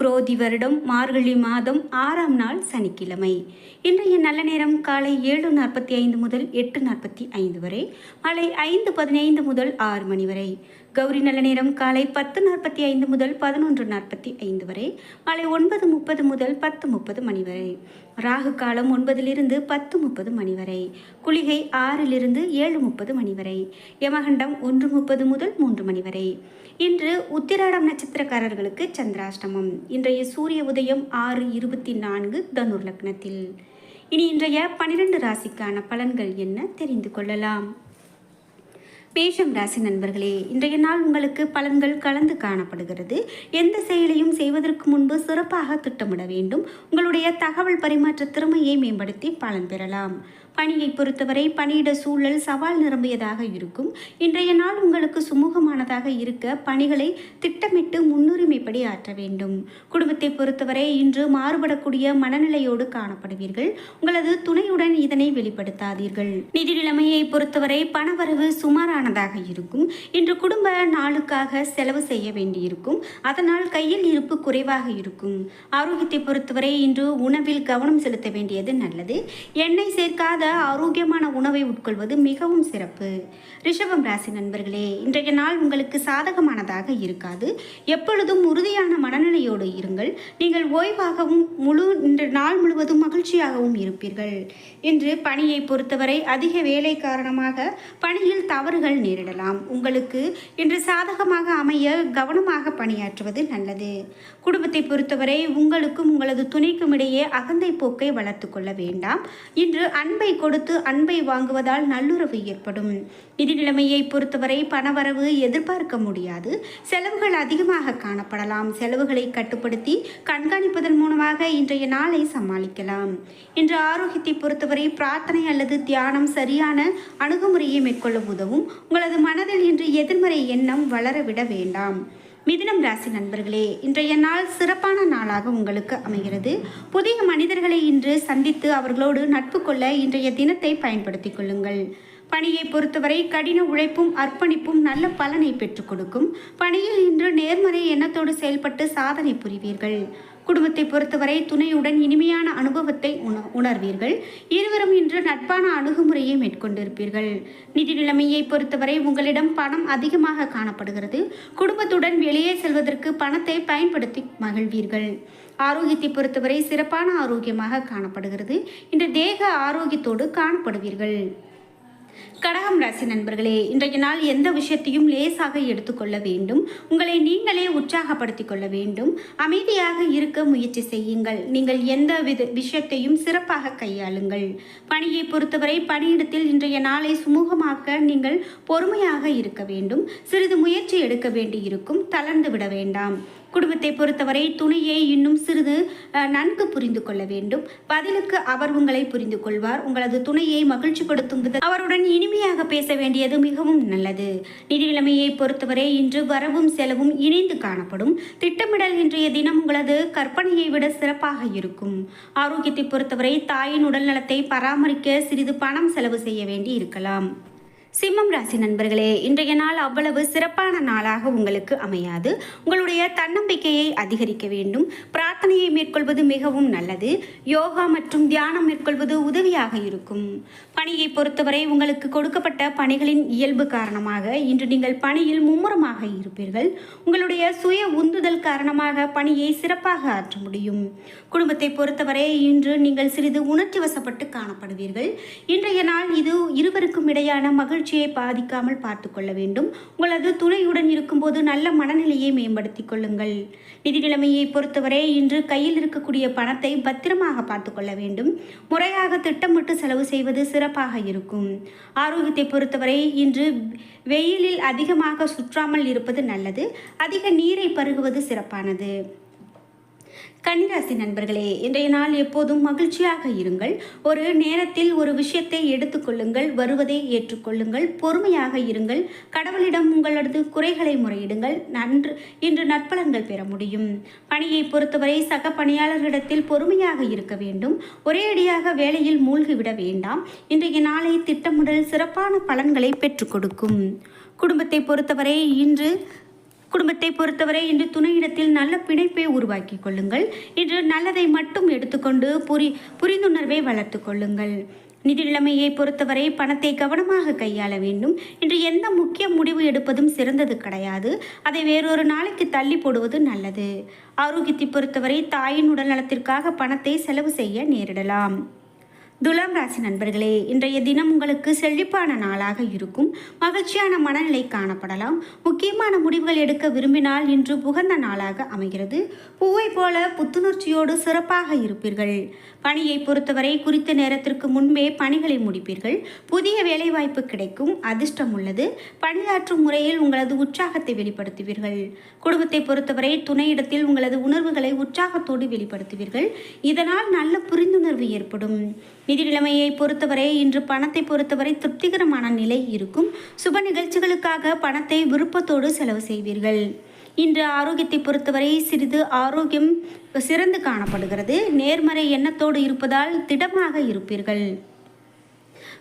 குரோதி வருடம் மார்கழி மாதம் ஆறாம் நாள் சனிக்கிழமை. இன்றைய நல்ல நேரம் காலை ஏழு நாற்பத்தி ஐந்து முதல் எட்டு நாற்பத்தி ஐந்து வரை மாலை ஐந்து பதினைந்து முதல் ஆறு மணி வரை. கௌரி நல்ல நேரம் காலை பத்து நாற்பத்தி ஐந்து முதல் பதினொன்று நாற்பத்தி ஐந்து வரை மாலை ஒன்பது முப்பது முதல் பத்து முப்பது மணி வரை. ராகு காலம் ஒன்பதிலிருந்து பத்து முப்பது மணி வரை குளிகை ஆறிலிருந்து ஏழு முப்பது மணி வரை யமகண்டம் ஒன்று முப்பது முதல் மூன்று மணி வரை. இன்று உத்திராடம் நட்சத்திரக்காரர்களுக்கு சந்திராஷ்டமம். இன்றைய சூரிய உதயம் ஆறு இருபத்தி நான்கு தனுர் லக்னத்தில். இனி இன்றைய பனிரெண்டு ராசிக்கான பலன்கள் என்ன தெரிந்து கொள்ளலாம். மேஷம் ராசி நண்பர்களே இன்றைய நாள் உங்களுக்கு பலன்கள் கலந்து காணப்படுகிறது. எந்த செயலையும் செய்வதற்கு முன்பு சிறப்பாக திட்டமிட வேண்டும். உங்களுடைய தகவல் பரிமாற்ற திறமையை மேம்படுத்தி பலன் பெறலாம். பணியை பொறுத்தவரை பணியிட சூழல் சவால் நிரம்பியதாக இருக்கும். இன்றைய நாள் உங்களுக்கு சுமூகமானதாக இருக்க பணிகளை திட்டமிட்டு முன்னுரிமைப்படி ஆற்ற வேண்டும். குடும்பத்தை பொறுத்தவரை இன்று மாறுபடக்கூடிய மனநிலையோடு காணப்படுவீர்கள். உங்களது துணையுடன் இதனை வெளிப்படுத்தாதீர்கள். நிதி நிலைமையை பொறுத்தவரை பணவரவு சுமாரானதாக இருக்கும். இன்று குடும்ப நாளுக்காக செலவு செய்ய வேண்டியிருக்கும். அதனால் கையில் இருப்பு குறைவாக இருக்கும். ஆரோக்கியத்தை பொறுத்தவரை இன்று உணவில் கவனம் செலுத்த வேண்டியது நல்லது. எண்ணெய் சேர்க்காத ஆரோக்கியமான உணவை உட்கொள்வது மிகவும் சிறப்பு. ரிஷபம் ராசி நண்பர்களே இன்றைய நாள் உங்களுக்கு சாதகமானதாக இருக்காது. எப்பொழுதும் உறுதியான மனநிலையோடு இருங்கள். நீங்கள் ஓய்வாகவும் முழு இன்று நாள் முழுவதும் மகிழ்ச்சியாகவும் இருப்பீர்கள். இன்று பணியை பொறுத்தவரை அதிக வேலை காரணமாக பணியில் தவறுகள் நேரிடலாம். உங்களுக்கு இன்று சாதகமாக அமைய கவனமாக பணியாற்றுவது நல்லது. குடும்பத்தை பொறுத்தவரை உங்களுக்கும் உங்களது துணைக்கும் இடையே அகந்தை போக்கை வளர்த்து கொள்ள வேண்டாம். இன்று அன்பை கொடுத்து அன்பை வாங்குவதால் நல்லுறவு ஏற்படும். நிதி நிலைமையை பொறுத்தவரை பணவரவு எதிர்பார்க்க முடியாது. செலவுகள் அதிகமாக காணப்படலாம். செலவுகளை கட்டுப்படுத்தி கண்காணிப்பதன் மூலமாக இன்றைய நாளை சமாளிக்கலாம். இன்று ஆரோக்கியத்தை பொறுத்தவரை பிரார்த்தனை அல்லது தியானம் சரியான அணுகுமுறையை மேற்கொள்ள உதவும். உங்களது மனதில் இன்று எதிர்மறை எண்ணம் வளரவிட வேண்டாம். மிதுனம் ராசி நண்பர்களே இன்றைய நாள் சிறப்பான நாளாக உங்களுக்கு அமைகிறது. புதிய மனிதர்களை இன்று சந்தித்து அவர்களோடு நட்பு கொள்ள இன்றைய தினத்தை பயன்படுத்திக் கொள்ளுங்கள். பணியை பொறுத்தவரை கடின உழைப்பும் அர்ப்பணிப்பும் நல்ல பலனை பெற்றுக் கொடுக்கும். பணியில் இன்று நேர்மறை எண்ணத்தோடு செயல்பட்டு சாதனை புரிவீர்கள். குடும்பத்தை பொறுத்தவரை துணையுடன் இனிமையான அனுபவத்தை உண உணர்வீர்கள். இருவரும் இன்று நட்பான அணுகுமுறையை மேற்கொண்டிருப்பீர்கள். நிதி நிலைமையை பொறுத்தவரை உங்களிடம் பணம் அதிகமாக காணப்படுகிறது. குடும்பத்துடன் வெளியே செல்வதற்கு பணத்தை பயன்படுத்தி மகிழ்வீர்கள். ஆரோக்கியத்தை பொறுத்தவரை சிறப்பான ஆரோக்கியமாக காணப்படுகிறது. இன்று தேக ஆரோக்கியத்தோடு காணப்படுவீர்கள். கடகம் ராசி நண்பர்களே இன்றைய நாள் எந்த விஷயத்தையும் லேசாக எடுத்துக்கொள்ள வேண்டும். உங்களை நீங்களே உற்சாகப்படுத்திக் கொள்ள வேண்டும். அமைதியாக இருக்க முயற்சி செய்யுங்கள். நீங்கள் எந்த வித விஷயத்தையும் சிறப்பாக கையாளுங்கள். பணியை பொறுத்தவரை பணியிடத்தில் இன்றைய நாளை சுமூகமாக்க நீங்கள் பொறுமையாக இருக்க வேண்டும். சிறிது முயற்சி எடுக்க வேண்டியிருக்கும். தளர்ந்து விட வேண்டாம். குடும்பத்தை பொறுத்தவரை துணையை இன்னும் சிறிது நன்கு புரிந்து கொள்ள வேண்டும். பதிலுக்கு அவர் உங்களை புரிந்து கொள்வார். உங்களது துணையை மகிழ்ச்சிப்படுத்தும் வித அவருடன் இனிமையாக பேச வேண்டியது மிகவும் நல்லது. நிதி நிலைமையை பொறுத்தவரை இன்று வரவும் செலவும் இணைந்து காணப்படும். திட்டமிடல் இன்றைய தினம் உங்களது கற்பனையை விட சிறப்பாக இருக்கும். ஆரோக்கியத்தை பொறுத்தவரை தாயின் உடல் நலத்தை பராமரிக்க சிறிது பணம் செலவு செய்ய வேண்டி இருக்கலாம். சிம்மம் ராசி நண்பர்களே இன்றைய நாள் அவ்வளவு சிறப்பான நாளாக உங்களுக்கு அமையாது. உங்களுடைய தன்னம்பிக்கையை அதிகரிக்க வேண்டும். பிரார்த்தனையை மேற்கொள்வது மிகவும் நல்லது. யோகா மற்றும் தியானம் மேற்கொள்வது உதவியாக இருக்கும். பணியை பொறுத்தவரை உங்களுக்கு கொடுக்கப்பட்ட பணிகளின் இயல்பு காரணமாக இன்று நீங்கள் பணியில் மும்முரமாக இருப்பீர்கள். உங்களுடைய சுய உந்துதல் காரணமாக பணியை சிறப்பாக ஆற்ற முடியும். குடும்பத்தை பொறுத்தவரை இன்று நீங்கள் சிறிது உணர்ச்சி வசப்பட்டு காணப்படுவீர்கள். இன்றைய நாள் இது இருவருக்கும் இடையான மகிழ்ச்சியை பாதிக்காமல் பார்த்து கொள்ள வேண்டும். உங்களது துணையுடன் இருக்கும்போது நல்ல மனநிலையை மேம்படுத்திக் கொள்ளுங்கள். நிதி நிலைமையை பொறுத்தவரை இன்று என்று கையில் இருக்கக்கூடிய பணத்தை பத்திரமாக பார்த்து கொள்ள வேண்டும். முறையாக திட்டமிட்டு செலவு செய்வது சிறப்பாக இருக்கும். ஆரோக்கியத்தை பொறுத்தவரை இன்று வெயிலில் அதிகமாக சுற்றாமல் இருப்பது நல்லது. அதிக நீரை பருகுவது சிறப்பானது. கன்னிராசி நண்பர்களே இன்றைய நாள் எப்போதும் மகிழ்ச்சியாக இருங்கள். ஒரு நேரத்தில் ஒரு விஷயத்தை எடுத்துக்கொள்ளுங்கள் வருவதை ஏற்றுக்கொள்ளுங்கள் பொறுமையாக இருங்கள். கடவுளிடம் உங்களது குறைகளை முறையிடுங்கள். நன்று இன்று நற்பலன்கள் பெற முடியும். பணியை பொறுத்தவரை சக பணியாளர்களிடத்தில் பொறுமையாக இருக்க வேண்டும். ஒரே அடியாக வேலையில் மூழ்கிவிட வேண்டாம். இன்றைய நாளை திட்டமிடல் சிறப்பான பலன்களை பெற்றுக் கொடுக்கும். குடும்பத்தை பொறுத்தவரை இன்று குடும்பத்தை பொறுத்தவரை இன்று துணையிடத்தில் நல்ல பிணைப்பை உருவாக்கி கொள்ளுங்கள். இன்று நல்லதை மட்டும் எடுத்துக்கொண்டு புரி புரிந்துணர்வை வளர்த்து கொள்ளுங்கள். நிதி நிலைமையை பொறுத்தவரை பணத்தை கவனமாக கையாள வேண்டும். இன்று எந்த முக்கிய முடிவு எடுப்பதும் சிறந்தது கிடையாது. அதை வேறொரு நாளைக்கு தள்ளி போடுவது நல்லது. ஆரோக்கியத்தை பொறுத்தவரை தாயின் உடல்நலத்திற்காக பணத்தை செலவு செய்ய நேரிடலாம். துலாம் ராசி நண்பர்களே இன்றைய தினம் உங்களுக்கு செழிப்பான நாளாக இருக்கும். மகிழ்ச்சியான மனநிலை காணப்படலாம். முக்கியமான முடிவுகள் எடுக்க விரும்பினால் இன்று புகந்த நாளாக அமைகிறது. பூவை போல புத்துணர்ச்சியோடு சிறப்பாக இருப்பீர்கள். பணியை பொறுத்தவரை குறித்த நேரத்திற்கு முன்பே பணிகளை முடிப்பீர்கள். புதிய வேலைவாய்ப்பு கிடைக்கும். அதிர்ஷ்டம் உள்ளது. பணியாற்றும் முறையில் உங்களது உற்சாகத்தை வெளிப்படுத்துவீர்கள். குடும்பத்தை பொறுத்தவரை துணையிடத்தில் உங்களது உணர்வுகளை உற்சாகத்தோடு வெளிப்படுத்துவீர்கள். இதனால் நல்ல புரிந்துணர்வு ஏற்படும். நிதி நிலைமையை பொறுத்தவரை இன்று பணத்தை பொறுத்தவரை திருப்திகரமான நிலை இருக்கும். சுப நிகழ்ச்சிகளுக்காக பணத்தை விருப்பத்தோடு செலவு செய்வீர்கள். இன்று ஆரோக்கியத்தை பொறுத்தவரை சிறிது ஆரோக்கியம் சிறந்து காணப்படுகிறது. நேர்மறை எண்ணத்தோடு இருப்பதால் திடமாக இருப்பீர்கள்.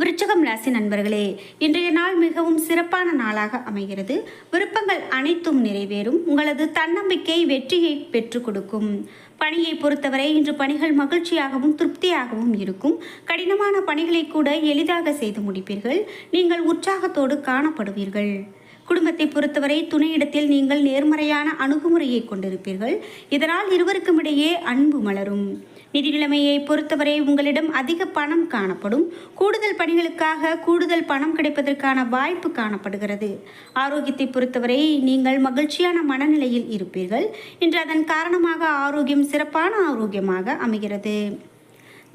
விருச்சகம் ராசி நண்பர்களே இன்றைய நாள் மிகவும் சிறப்பான நாளாக அமைகிறது. விருப்பங்கள் அனைத்தும் நிறைவேறும். உங்களது தன்னம்பிக்கை வெற்றியை பெற்றுக் கொடுக்கும். பணியை பொறுத்தவரை இன்று பணிகள் மகிழ்ச்சியாகவும் திருப்தியாகவும் இருக்கும். கடினமான பணிகளை கூட எளிதாக செய்து முடிப்பீர்கள். நீங்கள் உற்சாகத்தோடு காணப்படுவீர்கள். குடும்பத்தை பொறுத்தவரை துணையிடத்தில் நீங்கள் நேர்மறையான அணுகுமுறையை கொண்டிருப்பீர்கள். இதனால் இருவருக்கும் இடையே அன்பு மலரும். நிதிநிலைமையை பொறுத்தவரை உங்களிடம் அதிக பணம் காணப்படும். கூடுதல் பணிகளுக்காக கூடுதல் பணம் கிடைப்பதற்கான வாய்ப்பு காணப்படுகிறது. ஆரோக்கியத்தை பொறுத்தவரை நீங்கள் மகிழ்ச்சியான மனநிலையில் இருப்பீர்கள். இன்று அதன் காரணமாக ஆரோக்கியம் சிறப்பான ஆரோக்கியமாக அமைகிறது.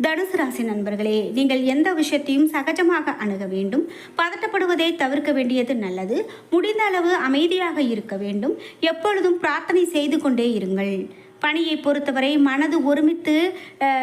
தனுசு ராசி நண்பர்களே நீங்கள் எந்த விஷயத்தையும் சகஜமாக அணுக வேண்டும். பதட்டப்படுவதை தவிர்க்க வேண்டியது நல்லது. முடிந்த அளவு அமைதியாக இருக்க வேண்டும். எப்பொழுதும் பிரார்த்தனை செய்து கொண்டே இருங்கள். பணியை பொறுத்தவரை மனது ஒருமித்து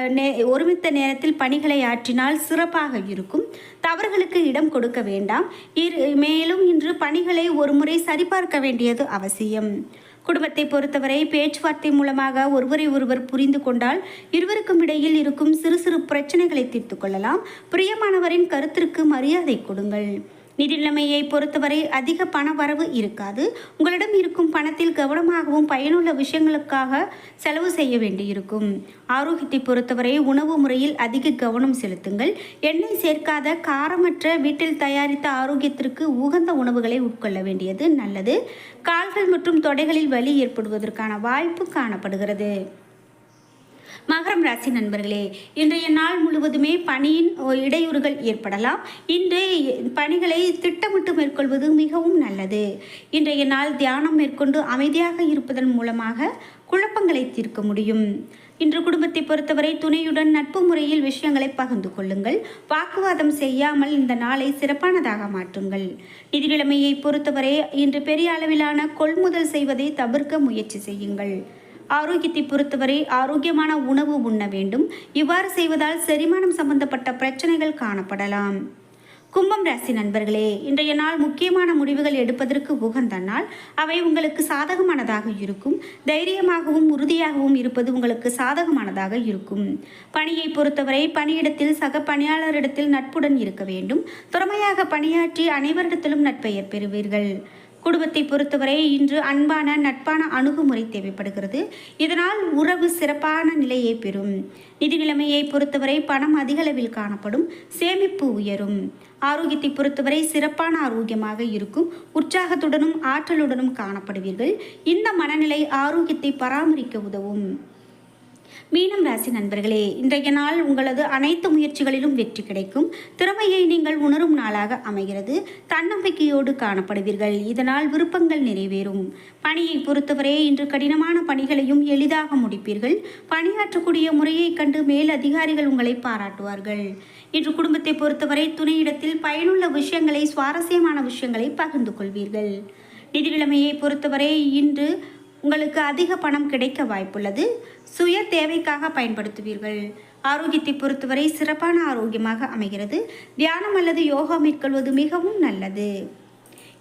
நே- ஒருமித்த நேரத்தில் பணிகளை ஆற்றினால் சிறப்பாக இருக்கும். தவறுகளுக்கு இடம் கொடுக்க வேண்டாம். இரு மேலும் இன்று பணிகளை ஒருமுறை சரிபார்க்க வேண்டியது அவசியம். குடும்பத்தை பொறுத்தவரை பேச்சுவார்த்தை மூலமாக ஒருவரை ஒருவர் புரிந்து கொண்டால் இருவருக்கும் இடையில் இருக்கும் சிறு சிறு பிரச்சனைகளை தீர்த்து கொள்ளலாம். பிரியமானவரின் கருத்திற்கு மரியாதை கொடுங்கள். நிதிநிலைமையை பொறுத்தவரை அதிக பண வரவு இருக்காது. உங்களிடம் இருக்கும் பணத்தில் கவனமாகவும் பயனுள்ள விஷயங்களுக்காக செலவு செய்ய வேண்டியிருக்கும். ஆரோக்கியத்தை பொறுத்தவரை உணவு முறையில் அதிக கவனம் செலுத்துங்கள். எண்ணெய் சேர்க்காத காரமற்ற வீட்டில் தயாரித்த ஆரோக்கியத்திற்கு உகந்த உணவுகளை உட்கொள்ள வேண்டியது நல்லது. கால்கள் மற்றும் தொடைகளில் வலி ஏற்படுவதற்கான வாய்ப்பு காணப்படுகிறது. மகரம் ராசி நண்பர்களே இன்றைய நாள் முழுவதுமே பணியின் இடையூறுகள் ஏற்படலாம். இன்று பணிகளை திட்டமிட்டு மேற்கொள்வது மிகவும் நல்லது. இன்றைய நாள் தியானம் மேற்கொண்டு அமைதியாக இருப்பதன் மூலமாக குழப்பங்களை தீர்க்க முடியும். இன்று குடும்பத்தை பொறுத்தவரை துணையுடன் நட்பு முறையில் விஷயங்களை பகிர்ந்து கொள்ளுங்கள். வாக்குவாதம் செய்யாமல் இந்த நாளை சிறப்பானதாக மாற்றுங்கள். நிதிநிலைமையை பொறுத்தவரை இன்று பெரிய அளவிலான கொள்முதல் செய்வதை தவிர்க்க முயற்சி செய்யுங்கள். ஆரோக்கியத்தை பொறுத்தவரை ஆரோக்கியமான உணவு உண்ண வேண்டும். இவ்வாறு செய்வதால் செரிமானம் சம்பந்தப்பட்ட பிரச்சனைகள் காணப்படலாம். கும்பம் ராசி நண்பர்களே இன்றைய நாள் முக்கியமான முடிவுகள் எடுப்பதற்கு உகந்த நாள். அவை உங்களுக்கு சாதகமானதாக இருக்கும். தைரியமாகவும் உறுதியாகவும் இருப்பது உங்களுக்கு சாதகமானதாக இருக்கும். பணியை பொறுத்தவரை பணியிடத்தில் சக பணியாளரிடத்தில் நட்புடன் இருக்க வேண்டும். திறமையாக பணியாற்றி அனைவரிடத்திலும் நட்பெயர் பெறுவீர்கள். குடும்பத்தை பொறுத்தவரை இன்று அன்பான நட்பான அணுகுமுறை தேவைப்படுகிறது. இதனால் உறவு சிறப்பான நிலையை பெறும். நிதி நிலைமையை பொறுத்தவரை பணம் அதிகளவில் காணப்படும். சேமிப்பு உயரும். ஆரோக்கியத்தை பொறுத்தவரை சிறப்பான ஆரோக்கியமாக இருக்கும். உற்சாகத்துடனும் ஆற்றலுடனும் காணப்படுவீர்கள். இந்த மனநிலை ஆரோக்கியத்தை பராமரிக்க உதவும். மீனம் ராசி நண்பர்களே இன்றைய நாள் உங்களது அனைத்து முயற்சிகளிலும் வெற்றி கிடைக்கும். திறமையை நீங்கள் உணரும் நாளாக அமைகிறது. தன்னம்பிக்கையோடு காணப்படுவீர்கள். இதனால் விருப்பங்கள் நிறைவேறும். பணியை பொறுத்தவரை இன்று கடினமான பணிகளையும் எளிதாக முடிப்பீர்கள். பணியாற்றக்கூடிய முறையைக் கண்டு மேல் அதிகாரிகள் உங்களை பாராட்டுவார்கள். இன்று குடும்பத்தை பொறுத்தவரை துணையிடத்தில் பயனுள்ள விஷயங்களை சுவாரஸ்யமான விஷயங்களை பகிர்ந்து கொள்வீர்கள். நிதி நிலைமையை பொறுத்தவரை இன்று உங்களுக்கு அதிக பணம் கிடைக்க வாய்ப்புள்ளது. சுய தேவைக்காக பயன்படுத்துவீர்கள். ஆரோக்கியத்தை பொறுத்தவரை சிறப்பான ஆரோக்கியமாக அமைகிறது. தியானம் அல்லது யோகா மேற்கொள்வது மிகவும் நல்லது.